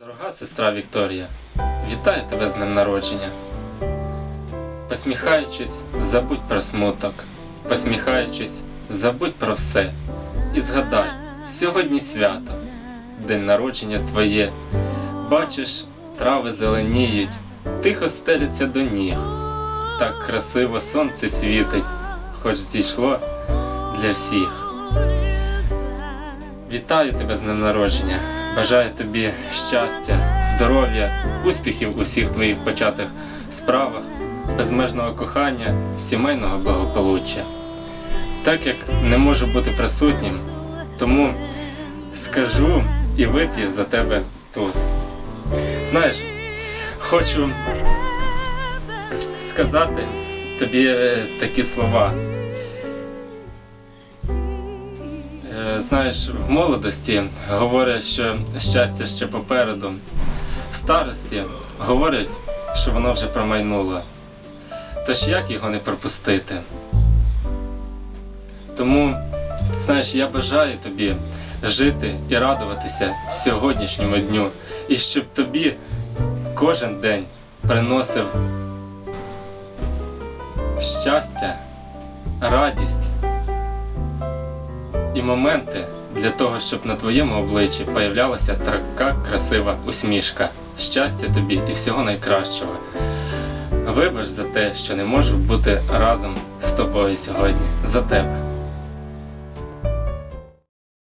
Дорога сестра Вікторія, вітаю тебе з днем народження. Посміхаючись, забудь про смуток. Посміхаючись, забудь про все. І згадай, сьогодні свято, день народження твоє. Бачиш, трави зеленіють, тихо стеляться до ніг. Так красиво сонце світить, хоч зійшло для всіх. Вітаю тебе з днем народження. Бажаю тобі щастя, здоров'я, успіхів у всіх твоїх початих справах, безмежного кохання, сімейного благополуччя. Так як не можу бути присутнім, тому скажу і вип'ю за тебе тут. Знаєш, хочу сказати тобі е, такі слова. Знаєш, в молодості говорять, що щастя ще попереду. В старості говорять, що воно вже промайнуло. Тож як його не пропустити? Тому, знаєш, я бажаю тобі жити і радуватися сьогоднішньому дню, і щоб тобі кожен день приносив щастя, радість і моменти для того, щоб на твоєму обличчі появлялася така красива усмішка. Щастя тобі і всього найкращого. Вибач за те, що не можу бути разом з тобою сьогодні. За тебе.